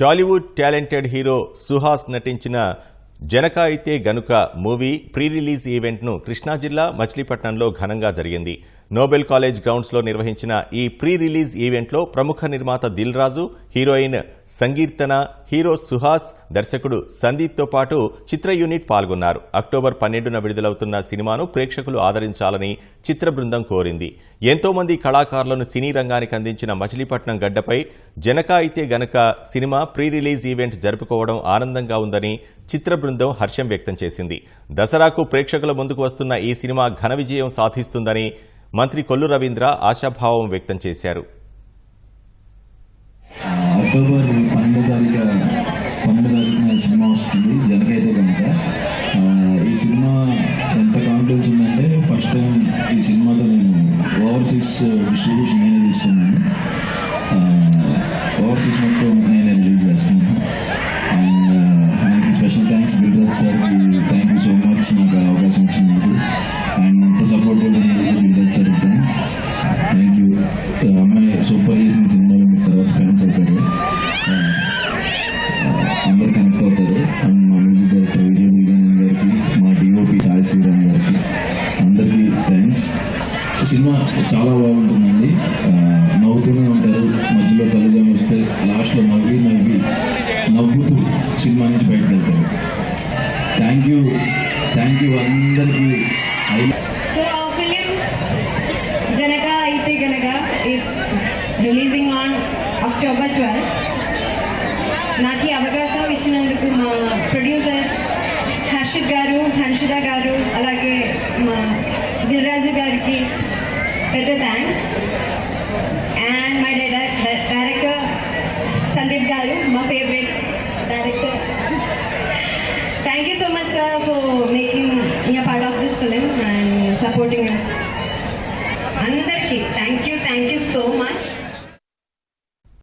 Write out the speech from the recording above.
Tollywood talented hero Suhas నటించిన Janaka Aithe Ganaka movie pre release ఈవెంట్ను Krishna జిల్లా మచిలీపట్నంలో ఘనంగా జరిగింది. నోబెల్ కాలేజ్ గ్రౌండ్స్లో నిర్వహించిన ఈ ప్రీ రిలీజ్ ఈవెంట్లో ప్రముఖ నిర్మాత దిల్ రాజు హీరోయిన్ సంగీర్తన హీరో సుహాస్ దర్శకుడు సందీప్తో పాటు చిత్ర యూనిట్ పాల్గొన్నారు. అక్టోబర్ పన్నెండున విడుదలవుతున్న సినిమాను ప్రేక్షకులు ఆదరించాలని చిత్ర బృందం కోరింది. ఎంతో మంది కళాకారులను సినీ రంగానికి అందించిన మచిలీపట్నం గడ్డపై జనక అయితే గనక సినిమా ప్రీ రిలీజ్ ఈవెంట్ జరుపుకోవడం ఆనందంగా ఉందని చిత్ర బృందం హర్షం వ్యక్తం చేసింది. దసరాకు ప్రేక్షకుల ముందుకు వస్తున్న ఈ సినిమా ఘన విజయం సాధిస్తుందని మంత్రి కొల్లు రవీంద్ర ఆశాభావం వ్యక్తం చేశారు. ఓవర్సీస్ డిస్ట్రిబ్యూషన్ నేనే తీసుకున్నాను ఓవర్సీస్ మొత్తం నేనే రిలీజ్ చేస్తున్నాను అండ్ uh, ఆయనకి స్పెషల్ థ్యాంక్స్ గిరిరాజ్ సార్కి థ్యాంక్ యూ సో మచ్ నాకు అవకాశం ఇచ్చినందుకు. అండ్ అంత సపోర్ట్ ఇవ్వడానికి Giriraj sir thanks thank you అమ్మాయి సూపర్ చేసిన సినిమాలు మీరు తర్వాత ఫ్యాన్స్ అవుతారు. అందరు కనెక్ట్ అవుతారు. సినిమా చాలా బాగుంటుందండి. నవ్వుతూనే ఉంటారు. మధ్యలో కలుజం వస్తే లాస్ట్లో నవ్వి నవ్వి నవ్వుతూ సినిమా నుంచి బయటకు వెళ్తారు. థ్యాంక్ యూ థ్యాంక్ యూ అందరికీ. I So Janaka Aithe Ganaka is releasing on October on October 12th. నాకు ఈ అవకాశం ఇచ్చినందుకు మా ప్రొడ్యూసర్స్ హర్షిత్ గారు హన్షిత గారు అలాగే గిరిరాజు గారికి పెద్ద thanks and my director director Sandeep గారు మా favourites director thank you so much sir for making you part of this film and supporting అందరికీ థ్యాంక్ యూ